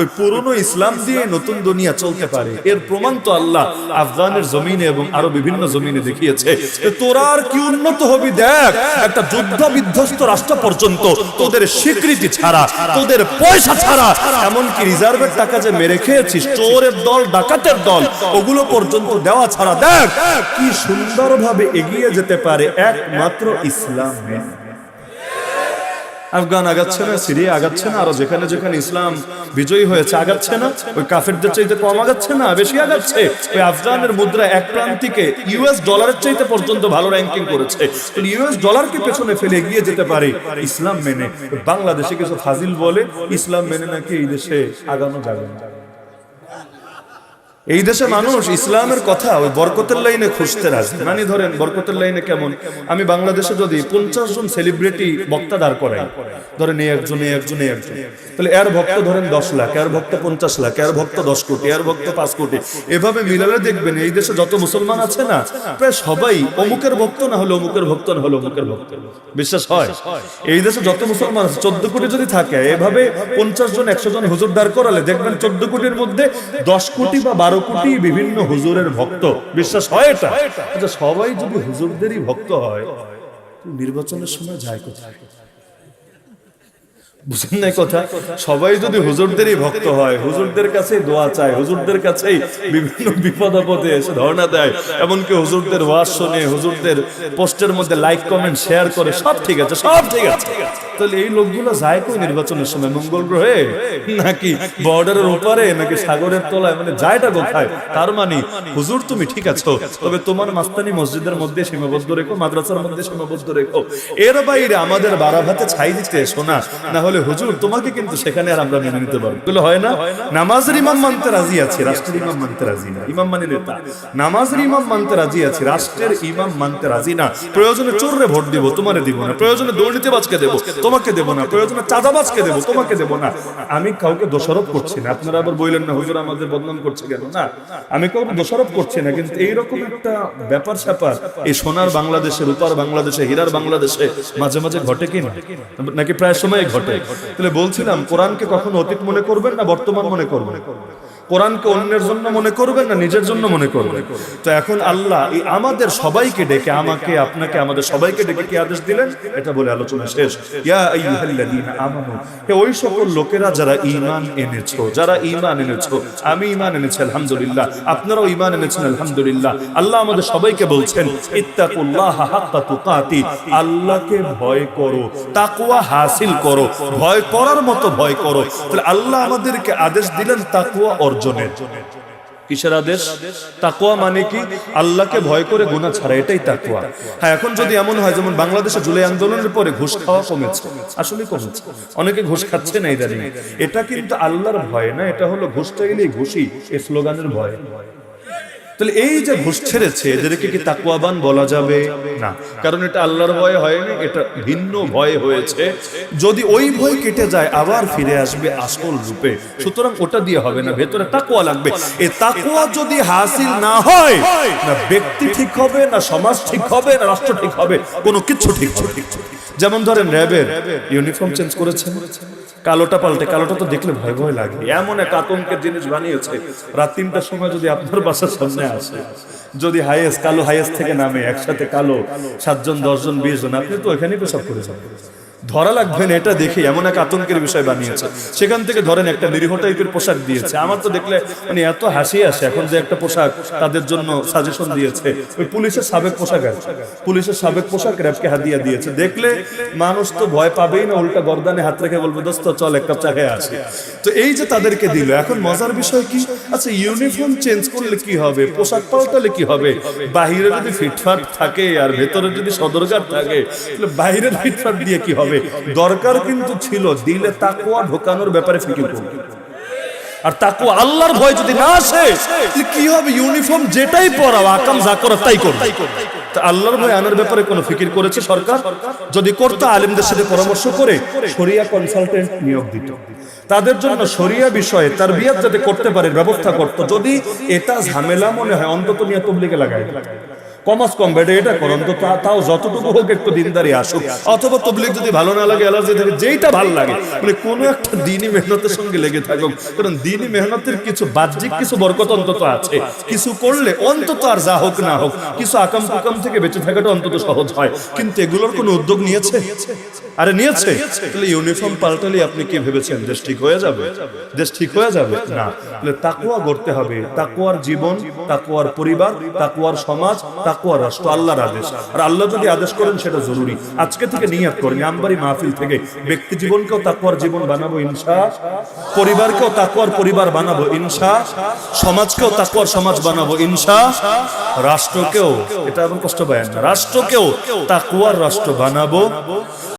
ওই পুরনো ইসলাম দিয়ে নতুন দুনিয়া চলতে পারে। এর প্রমাণ তো আল্লাহ আফগানের জমিনে এবং আরও বিভিন্ন জমিনে দেখিয়েছে তোরা আর কি উন্নত হবি দেখ, একটা যুদ্ধ বিধ্বস্ত রাষ্ট্র পর্যন্ত তোদের স্বীকৃতি ছাড়া, তোদের পয়সা ছাড়া, এমনকি রিজার্ভের টাকা যে মেরে খেয়েছিস, চোরের দল, ডাকাতের দল, ওগুলো পর্যন্ত দেওয়া ছাড়া দেখ, কি সুন্দরভাবে এগিয়ে যেতে পারে একমাত্র ইসলাম। আফগান আগাচ্ছে না, সিরিয়া আগাচ্ছে না, আরও যেখানে যেখানে ইসলাম বিজয়ী হয়েছে আগাচ্ছে না, ওই কাফেরদের চাইতে কম আগাচ্ছে না, বেশি আগাচ্ছে। ওই আফগানের মুদ্রা এক প্রান্তিকে ইউএস ডলারের চাইতে পর্যন্ত ভালো র্যাঙ্কিং করেছে। ইউএস ডলারকে পেছনে ফেলে এগিয়ে যেতে পারে, ইসলাম মেনে। বাংলাদেশে কিছু ফাজিল বলে, ইসলাম মেনে নাকি এই দেশে আগানো যাবে না। এই দেশে মানুষ ইসলামের কথা ওই বরকতের লাইনে খুঁজতে রাজি। মানে ধরেন, বরকতের লাইনে কেমন? আমি বাংলাদেশে যদি পঞ্চাশ জন সেলিব্রিটি বক্তা দাঁড় করাই, ধরেন এই একজন এই একজন এই একজন। তাহলে এর ভক্ত ধরেন দশ লাখ, এর ভক্ত পঞ্চাশ লাখ, এর ভক্ত দশ কোটি, এর ভক্ত পাঁচ কোটি। এভাবে মিলালে দেখবেন এই দেশে যত মুসলমান আছে না, প্রায় সবাই অমুকের ভক্ত না হলে অমুকের ভক্ত, না হলে অমুকের ভক্ত। বিশ্বাস হয়? এই দেশে যত মুসলমান আছে, চোদ্দ কোটি যদি থাকে, এভাবে পঞ্চাশ জন, একশো জন হুজুর দাঁড় করালে দেখবেন চোদ্দ কোটির মধ্যে দশ কোটি বা বারো কোটি বিভিন্ন হুজুরের ভক্ত। বিশ্বাস হয় এটা? আচ্ছা সবাই যদি হুজুরদেরই ভক্ত হয় নির্বাচনের সময় যায় কোথায়? বুঝেন কথা? সবাই যদি হুজুরদেরই ভক্ত হয়, হুজুরদের কাছে দোয়া চায়, হুজুরদের কাছেই বিভিন্ন এসে ধর্ণা দেয়, এমনকি হুজুরদের ওয়াজ শোনে, হুজুরদের পোস্টের মধ্যে লাইক, কমেন্ট, শেয়ার করে, সব ঠিক আছে, সব ঠিক আছে। তাহলে এই লোকগুলো যায় কই নির্বাচনের সময়? মঙ্গল গ্রহে? নাকি বর্ডারের ওপারে, নাকি সাগরের তলায়? মানে যায়টা কোথায়? তার মানে হুজুর তুমি ঠিক আছো, তবে তোমার মাস্তানি মসজিদের মধ্যে সীমাবদ্ধ রেখো, মাদ্রাসার মধ্যে সীমাবদ্ধ রেখো। এর বাইরে আমাদের বারাভাতে ছাই দিতে এসো না না হলে হুজুর তোমাকে কিন্তু সেখানে আর আমরা মেনে নিতে পারব এগুলো হয় না? নামাজের ইমাম মানতে রাজি আছি রাষ্ট্রের ইমাম মানতে রাজি না। ইমাম মানে নেতা। নামাজের ইমাম মানতে রাজি আছি রাষ্ট্রের ইমাম মানতে রাজি না। প্রয়োজনে চোররে ভোট দিব তোমারে দিব না। প্রয়োজনে দুর্নীতিবাজকে দেবো তোমাকে দেব না। প্রয়োজনে চাঁদাবাজকে দেবো তোমাকে দেব না। আমি কাউকে দোষারোপ করছি না। আপনারা আবার বললেন না হুজুর আমাদের বদনাম করছে কেন? না আমি কাউকে দোষারোপ করছি না কিন্তু এইরকম একটা ব্যাপার স্যাপার এই সোনার বাংলাদেশে রূপার বাংলাদেশে হীরার বাংলাদেশে মাঝে মাঝে ঘটে কি না? নাকি প্রায় সময় ঘটে? তাহলে বলছিলাম কোরআনকে কখনো অতীত মনে করবেন না বর্তমান মনে করবেন? কোরআনকে অন্যের জন্য মনে করবেন না নিজের জন্য মনে করবেন তো এখন আল্লাহ এই আমাদের সবাইকে ডেকে আমাকে, আপনাকে, আমাদের সবাইকে ডেকে কি আদেশ দিলেন? এটা বলে আলোচনা শেষ। ওই সকল লোকেরা যারা ঈমান এনেছো, যারা ঈমান এনেছো, আমি ঈমান এনেছি, আলহামদুলিল্লাহ। আপনারাও ঈমান এনেছেন, আলহামদুলিল্লাহ। আল্লাহ আমাদের সবাইকে বলছেন আল্লাহকে ভয় করো, তাকওয়া হাসিল করো, ভয় করার মতো ভয় করো। তাহলে আল্লাহ আমাদেরকে আদেশ দিলেন তাকওয়া অর্জনের কিসের আদেশ? তাকুয়া মানে কি? আল্লাহকে ভয় করে গুণা ছাড়া, এটাই তাকুয়া হ্যাঁ এখন যদি এমন হয়, যেমন বাংলাদেশে জুলাই আন্দোলনের পরে ঘুষ খাওয়া কমেছে। আসলে কমেছে। অনেকে ঘুষ খাচ্ছে না ইদানিং। এটা কিন্তু আল্লাহর ভয় না, এটা হলো ঘুষটা গেলেই ঘুষি এ স্লোগানের ভয়। তাহলে এই যে ঘুষ ছেড়েছে, এদেরকে কি তাকুয়াবান বলা যাবে? না। কারণ এটা আল্লাহর ভয়ে হয়নি, এটা ভিন্ন ভয় হয়েছে। যদি ওই ভয় কেটে যায়, আবার ফিরে আসবে আসল রূপে। সুতরাং ওটা দিয়ে হবে না, ভেতরে তাকুয়া লাগবে। এই তাকুয়া যদি হাসিল না হয়, না ব্যক্তি ঠিক হবে, না সমাজ ঠিক হবে, না রাষ্ট্র ঠিক হবে, কোনো কিছু ঠিক হবে। যেমন ধরেন র্যাবের ইউনিফর্ম চেঞ্জ করেছেন। কালোটা পাল্টে কালোটা তো দেখলে ভয় ভয় লাগে। এমন এক আতঙ্কের জিনিস বানিয়েছে। রাত তিনটার সময় যদি আপনার বাসার সামনে আসে যদি হাইয়েস্ট কালো হাইয়েস্ট থেকে নামে একসাথে কালো সাতজন দশজন বিশ জন আপনি তো ওইখানেই পেশাব করে যাবেন। ধরা লাগবে না, এটা দেখে এমন এক আতঙ্কের বিষয় বানিয়েছে। সেখান থেকে ধরেন একটা নিরীহ টাইপের পোশাক দিয়েছে। আমার তো দেখলে মানে এত হাসি আসে, এখন যে একটা পোশাক তাদের জন্য সাজেশন দিয়েছে। ওই পুলিশের সাবেক পোশাক আছে পুলিশের সাবেক পোশাক র্যাবকে হাতিয়া দিয়েছে। দেখলে মানুষ তো ভয় পাবেই না, উল্টা গর্দানে হাত রেখে বলবে, দোস্ত, চল এক কাপ চা খেয়ে আসি। তো এই যে তাদেরকে দিল, এখন মজার বিষয় কি? আচ্ছা ইউনিফর্ম চেঞ্জ করলে কি হবে? পোশাক পাল্টালে কি হবে? বাহিরে যদি ফিটফাট থাকে আর ভেতরে যদি সদরকার থাকে, তাহলে বাইরের ফিটফাট দিয়ে কি হবে? দরকার কিন্তু ছিল দিলে তাকুয়া ঢোকানোর ব্যাপারে ফিকির করবে। আর তাকু আল্লাহর ভয় যদি না আসে কি হবে? ইউনিফর্ম যেটাই পরাও আকাম যা করো তাই করবে। আল্লাহর ভয় আনার ব্যাপারে কোনো ফিকির করেছে সরকার? যদি করতো আলিমদের সাথে পরামর্শ করে, শরিয়া কনসালটেন্ট নিয়োগ দিত। তাদের জন্য শরিয়া বিষয়ে তার বিয়াত যাতে করতে পারে, ব্যবস্থা করত। যদি এটা ঝামেলা মনে হয়, অন্তত নিয়ে তবলিগে লাগাই কমাস কম তো তাও যতটুকু হোক একটু দিনদারি আসুক। অথবা তবলিক যদি ভালো না লাগে অ্যালার্জি থাকে যেইটা ভালো লাগে মানে কোনো একটা দিনই মেহনতের সঙ্গে লেগে থাকুক। কারণ দিনই মেহনতের কিছু বাহ্যিক কিছু বরকত অন্তত আছে। কিছু করলে অন্তত আর যা হোক না হোক, কিছু আকাম থেকে বেঁচে থাকাটা অন্তত সহজ হয়। কিন্তু এগুলোর কোনো উদ্যোগ নিয়েছে? আরে নিয়েছে? তাহলে ইউনিফর্ম পাল্টালে আপনি কি ভেবেছেন? দেশ ঠিক হয়ে যাবে? দেশ ঠিক হয়ে যাবে? না। তাকুয়া গড়তে হবে। তাকুয়ার জীবন তাকুয়ার পরিবার তাকুয়ার সমাজ তাকুয়ার রাষ্ট্র, আল্লাহর আদেশ। আর আল্লাহ যদি আদেশ করেন, সেটা জরুরি। আজকে থেকে নিয়াত মাহফিল থেকে। ব্যক্তি জীবনকেও তাকুয়ার জীবন বানাবো পরিবারকেও তাকুয়ার পরিবার বানাবো, ইনশা। সমাজকেও তাকুয়ার সমাজ বানাবো, ইনশা। রাষ্ট্রকেও, এটা কষ্ট পায় না। রাষ্ট্রকেও তাকুয়ার রাষ্ট্র বানাবো।